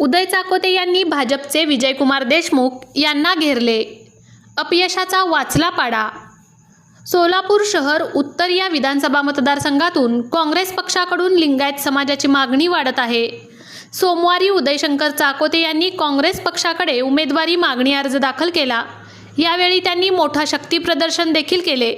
उदय चाकोते यांनी भाजपचे विजयकुमार देशमुख यांना घेरले. अपयशाचा वाचला पाडा. सोलापूर शहर उत्तर या विधानसभा मतदारसंघातून काँग्रेस पक्षाकडून लिंगायत समाजाची मागणी वाढत आहे. सोमवारी उदयशंकर चाकोते यांनी काँग्रेस पक्षाकडे उमेदवारी मागणी अर्ज दाखल केला. यावेळी त्यांनी मोठा शक्ती प्रदर्शन देखील केले.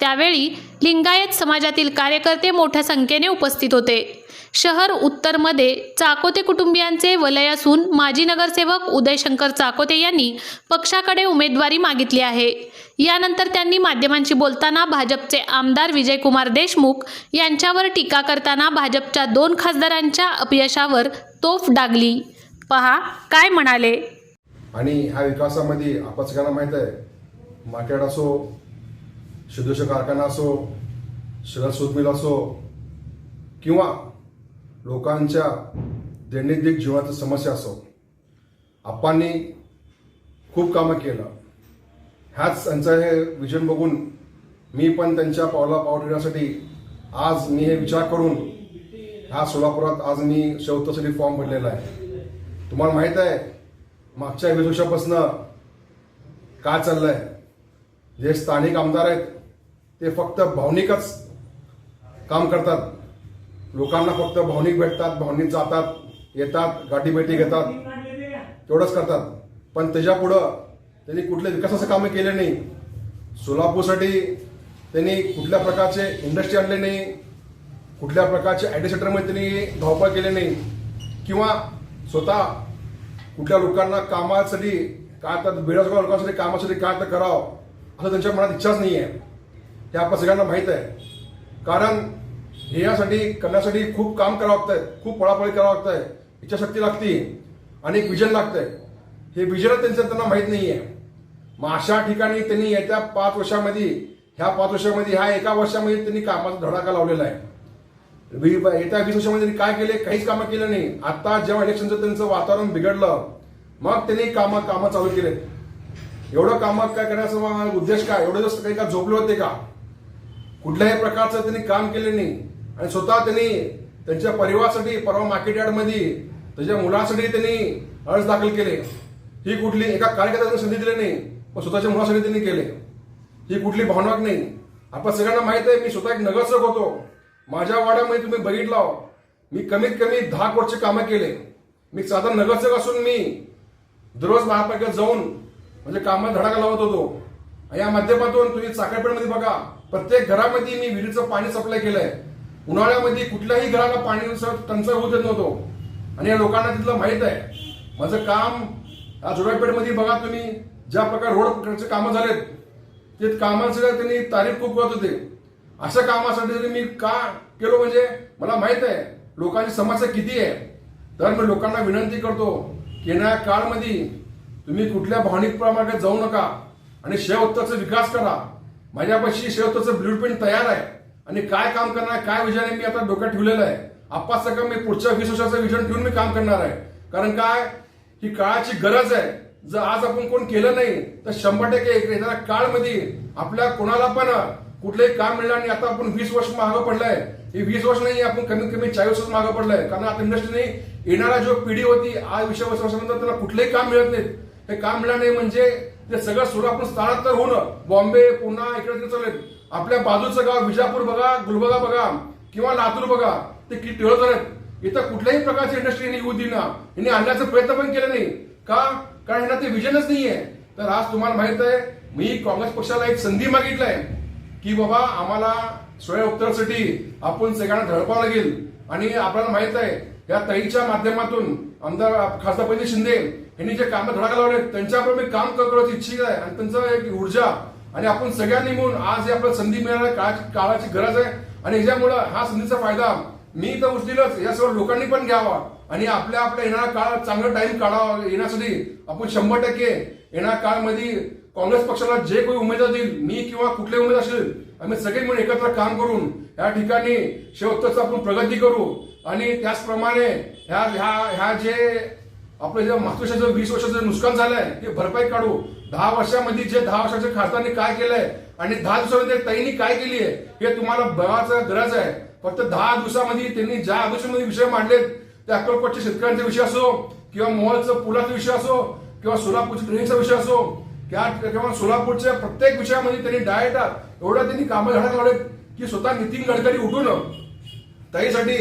त्यावेळी लिंगायत समाजातील कार्यकर्ते मोठ्या संख्येने उपस्थित होते. शहर उत्तरमध्ये चाकोते कुटुंबियांचे वलय असून माजी नगरसेवक उदयशंकर चाकोते यांनी पक्षाकडे उमेदवारी मागितली आहे. यानंतर त्यांनी माध्यमांशी बोलताना भाजपचे आमदार विजयकुमार देशमुख यांच्यावर टीका करताना भाजपच्या दोन खासदारांच्या अपयशावर तोफ डागली. पहा काय म्हणाले? आणि ह्या विकासामध्ये आपण सगळ्यांना माहीत आहे. मार्केट असो शिदोष कारखाना असो शहर सूत मिल असो किंवा लोकांच्या दैनंदिन जीवनाची समस्या असो आप्पांनी खूप कामं केलं. ह्याच त्यांचं हे विजन बघून मी पण त्यांच्या पावला पाव ठेवण्यासाठी आज मी हे विचार करून ह्या सोलापुरात आज मी शेवटसाठी फॉर्म भरलेला आहे. तुम्हाला माहीत आहे मागच्या वीस वर्षापासनं काय आहे जे स्थानिक आमदार आहेत ते फक्त भावनिकच काम करतात. लोकांना फक्त भावनिक भेटतात भावनिक जातात येतात गाठीभेटी घेतात तेवढंच करतात. पण त्याच्या पुढं त्यांनी कुठल्या विकासाचं कामं केले नाही. सोलापूरसाठी त्यांनी कुठल्या प्रकारचे इंडस्ट्री आणले नाही. कुठल्या प्रकारचे आय टी सेक्टरमध्ये त्यांनी धावपळ केले नाही. किंवा स्वतः कुठल्या लोकांना कामासाठी काय तर बेरोजगार लोकांसाठी कामासाठी काय तर करावं असं त्यांच्या मनात इच्छाच नाही आहे हे आपण सगळ्यांना माहीत आहे. कारण ध्येयासाठी करण्यासाठी खूप काम करावं लागतंय. खूप पळापळी करावं लागतंय. इच्छाशक्ती लागते आणि एक विजन लागतंय. हे विजन त्यांचं त्यांना माहीत नाही आहे मग अशा ठिकाणी त्यांनी येत्या पाच वर्षामध्ये ह्या पाच वर्षामध्ये ह्या एका वर्षामध्ये त्यांनी कामाचा धडाका लावलेला आहे. येत्या वीस वर्षामध्ये त्यांनी काय केले? काहीच कामं केलं नाही. आता जेव्हा इलेक्शनचं त्यांचं वातावरण बिघडलं मग त्यांनी कामं कामं चालू केले एवढं कामं काय करण्याचा उद्देश काय? एवढं जास्त काही का झोपले होते का? कुठल्याही प्रकारचं त्यांनी काम केले नाही. आणि स्वतः त्यांनी त्यांच्या परिवारासाठी परवा मार्केट यार्डमध्ये त्याच्या मुलासाठी त्यांनी अर्ज दाखल केले. ही कुठली एका कार्यकर्त्याने संधी दिली नाही पण स्वतःच्या मुलासाठी त्यांनी केले. ही कुठली भावना नाही. आपण सगळ्यांना माहीत आहे मी स्वतः एक नगरसेवक होतो. माझ्या वाड्यामध्ये तुम्ही बघितला मी कमीत कमी दहा कोटचे कामं केले. मी साधा नगरसेवक असून मी दररोज महापालिकेत जाऊन म्हणजे कामात धडाका लावत होतो. या माध्यमातून तुम्ही चाकरपेठमध्ये बघा प्रत्येक घरामध्ये मी विहिरीचं पाणी सप्लाय केलंय. उन्हाळ्यामध्ये कुठल्याही घराला पाणी टंचाई होऊ देत नव्हतो. आणि या लोकांना तिथलं माहीत आहे. माझं काम या जोडापेठमध्ये बघा तुम्ही. ज्या प्रकारे रोड कामं झालेत ते कामांसाठी त्यांनी तारीफ खूप करत होते. अशा कामासाठी जरी मी का केलो म्हणजे मला माहीत आहे लोकांची समस्या किती आहे. तर मी लोकांना विनंती करतो की येणाऱ्या काळमध्ये तुम्ही कुठल्या भावनिक प्रमाणात जाऊ नका आणि शेवत्ताचा विकास करा. माझ्यापाशी शेवत्ताचं ब्ल्यूप्रिंट तयार आहे. आणि काय काम करणार आहे, काय विजन आहे मी आता डोक्यात ठेवलेलं आहे? आप्पा सगळं मी पुढच्या वीस वर्षाचं विजन ठेवून मी काम करणार आहे. कारण काय? ही काळाची गरज आहे. जर आज आपण कोण केलं नाही तर शंभर टक्के येणाऱ्या काळमध्ये आपल्या कोणाला पण कुठलंही काम मिळणार नाही. आता आपण वीस वर्ष मागं पडलंय. हे वीस वर्ष नाही आपण कमीत कमी चाळीस वर्ष मागं पडलंय. कारण आता इंडस्ट्रीने येणारा जो पिढी होती आज वीस वर्षानंतर त्याला कुठलंही काम मिळत नाही. हे काम मिळणार नाही म्हणजे ते सगळं सोडून आपण स्थानांतर होणं बॉम्बे पुन्हा इकडे तिकडे चालेल आपल्या बाजूचं गाव विजापूर बघा गुलबर्गा बघा किंवा लातूर बघा ते किती टिळत झालेत इथं कुठल्याही प्रकारची इंडस्ट्री येऊ दिना यांनी आणण्याचा प्रयत्न पण केला नाही. का? कारण यांना ते विजनच नाहीये. तर आज तुम्हाला माहीत आहे मी काँग्रेस पक्षाला एक संधी मागितलाय की बाबा आम्हाला सोया उत्तरासाठी आपण सगळ्यांना धडपावं लागेल. आणि आपल्याला माहीत आहे या ताईच्या माध्यमातून आमदार खासदार पंडित शिंदे यांनी जे काम धडाका लावले त्यांच्याबरोबर मी काम करण्याची इच्छित आहे आणि त्यांचं एक ऊर्जा आणि आपण सगळ्यांनी मिळून आज हे आपल्याला संधी मिळाल्या काळाची काळाची गरज आहे. आणि याच्यामुळं हा संधीचा फायदा मी तर उचलीलच. या सर्व लोकांनी पण घ्यावा आणि आपल्या आपल्या येणारा काळ चांगला टाइम काढावा. येण्यासाठी आपण शंभर टक्के येणाऱ्या काळमध्ये काँग्रेस पक्षाला जे कोणी उमेदवार देईल मी किंवा कुठले उमेदवार असेल आम्ही सगळे मिळून एकत्र काम करून या ठिकाणी शेवटचं आपण प्रगती करू. आणि त्याचप्रमाणे ह्या ह्या ह्या जे आपलं जे मातृशाचं वीस वर्षाचं नुकसान झालंय ते भरपाई काढू. दहा वर्षामध्ये जे दहा वर्षाच्या खासदारांनी काय केलंय आणि दहा दिवसामध्ये ताईंनी काय केली आहे हे तुम्हाला बघायचं गरज आहे. फक्त दहा दिवसामध्ये त्यांनी ज्या दिवसामध्ये विषय मांडलेत त्या अक्कलकोटच्या शेतकऱ्यांचा विषय असो किंवा मोहलचं पुलाचा विषय असो किंवा सोलापूरच्या ट्रेनचा विषय असो किंवा किंवा सोलापूरच्या प्रत्येक विषयामध्ये त्यांनी डायट एवढं त्यांनी कामं घडायला लावले की स्वतः नितीन गडकरी उठून ताईसाठी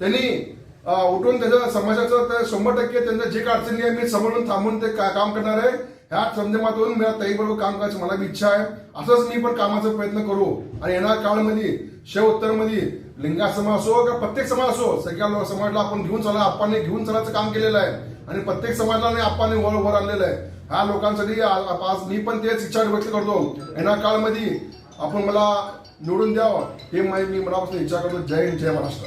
त्यांनी उठून त्याच्या समाजाचं शंभर टक्के त्यांचं जे काय अडचणी आहे मी समोरून थांबून ते का- काम करणार आहे. ह्या संदर्भातून मला ताईबरोबर काम करायची मला बी इच्छा आहे. असंच मी पण कामाचा प्रयत्न करू. आणि येणाऱ्या काळामध्ये शेव उत्तरमध्ये लिंगा समाज असो किंवा प्रत्येक समाज असो सगळ्या लोक समाजाला आपण घेऊन चला आपण घेऊन चलायचं काम केलेलं आहे. आणि प्रत्येक समाजाला आपण वर वर आणलेलं आहे. ह्या लोकांसाठी आज मी पण तेच इच्छा व्यक्त करतो. येणाऱ्या काळामध्ये आपण मला निवडून द्यावं हे मी मनापासून इच्छा करतो. जय हिंद जय महाराष्ट्र.